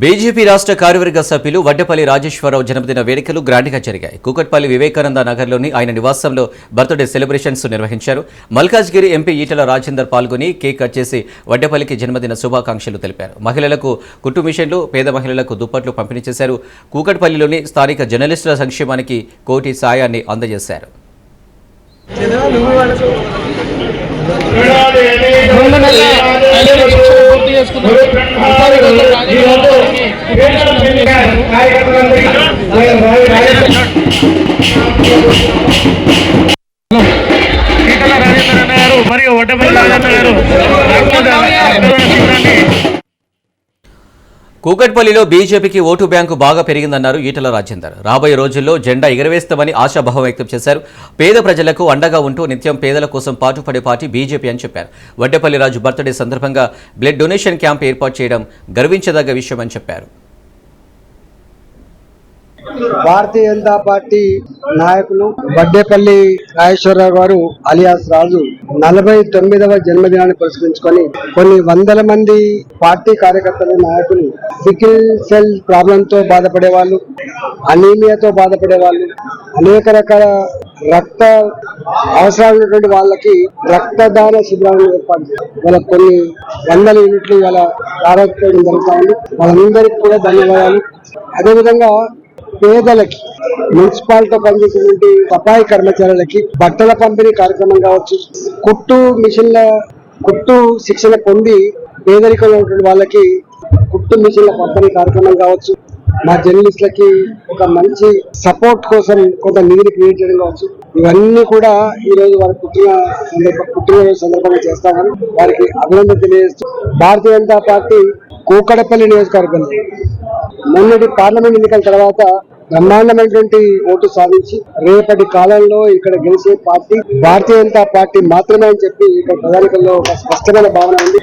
BJP రాష్ట్ర కార్యవర్గ సభ్యులు వడ్డపల్లి రాజేశ్వరరావు జన్మదిన వేడుకలు గ్రాండ్గా జరిగాయి. కూకట్పల్లి వివేకానంద నగర్లోని ఆయన నివాసంలో బర్త్డే సెలబ్రేషన్స్ నిర్వహించారు. మల్కాజ్గిరి ఎంపీ ఈటల రాజేందర్ పాల్గొని కేక్ కట్ చేసి వడ్డపల్లికి జన్మదిన శుభాకాంక్షలు తెలిపారు. మహిళలకు కుట్టు మిషన్లు పేద మహిళలకు దుప్పట్లు పంపిణీ చేశారు. కూకట్పల్లిలోని స్థానిక జర్నలిస్టుల సంక్షేమానికి కోటి సాయాన్ని అందజేశారు. రెండు నెలల కూకట్పల్లిలో బీజేపీకి ఓటు బ్యాంకు బాగా పెరిగిందన్నారు ఈటల రాజేందర్. రాబోయే రోజుల్లో జెండా ఎగరవేస్తామని ఆశాభావం వ్యక్తం చేశారు. పేద ప్రజలకు అండగా ఉంటూ నిత్యం పేదల కోసం పాటుపడే పార్టీ బీజేపీ అని చెప్పారు. వడ్డేపల్లి రాజు బర్త్డే సందర్భంగా బ్లడ్ డొనేషన్ క్యాంప్ ఏర్పాటు చేయడం గర్వించదగ్గ విషయమని చెప్పారు. భారతీయ జనతా పార్టీ నాయకులు వడ్డేపల్లి రాజేశ్వరరావు గారు అలియాస్ రాజు నలభై తొమ్మిదవ జన్మదినాన్ని పురస్కరించుకొని కొన్ని వందల మంది పార్టీ కార్యకర్తలు నాయకులు సికిల్ సెల్ ప్రాబ్లం తో బాధపడే వాళ్ళు అనీమియాతో బాధపడే వాళ్ళు అనేక రకాల రక్త అవసరాలు ఉన్నటువంటి వాళ్ళకి రక్తదాన శిబిరాలను ఏర్పాటు వాళ్ళ కొన్ని వందల యూనిట్లు ఇవాళ ప్రారంభించడం జరుగుతా ఉంది. వాళ్ళందరికీ కూడా ధన్యవాదాలు. అదేవిధంగా పేదలకి మున్సిపాలిటీ పనిచేసినటువంటి సఫాయి కర్మచారులకి బట్టల పంపిణీ కార్యక్రమం కావచ్చు కుట్టు మిషన్ల కుట్టు శిక్షణ పొంది పేదరికంలో ఉన్నటువంటి వాళ్ళకి కుట్టు మిషన్ల పంపిణీ కార్యక్రమం కావచ్చు. మా జర్నలిస్టులకి ఒక మంచి సపోర్ట్ కోసం కొంత నిధిని క్రియేట్ చేయడం కావచ్చు. ఇవన్నీ కూడా ఈ రోజు వారి పుట్టిన సందర్భ పుట్టినరోజు సందర్భంగా చేస్తామని వారికి అభినందన తెలియజేస్తూ భారతీయ జనతా పార్టీ కూకడపల్లి నియోజకవర్గంలో మొన్నటి పార్లమెంట్ ఎన్నికల తర్వాత బ్రహ్మాండమైనటువంటి ఓటు సాధించి రేపటి కాలంలో ఇక్కడ గెలిచే పార్టీ భారతీయ జనతా పార్టీ మాత్రమే అని చెప్పి ఇక్కడ ప్రధానికల్లో ఒక స్పష్టమైన భావన ఉంది.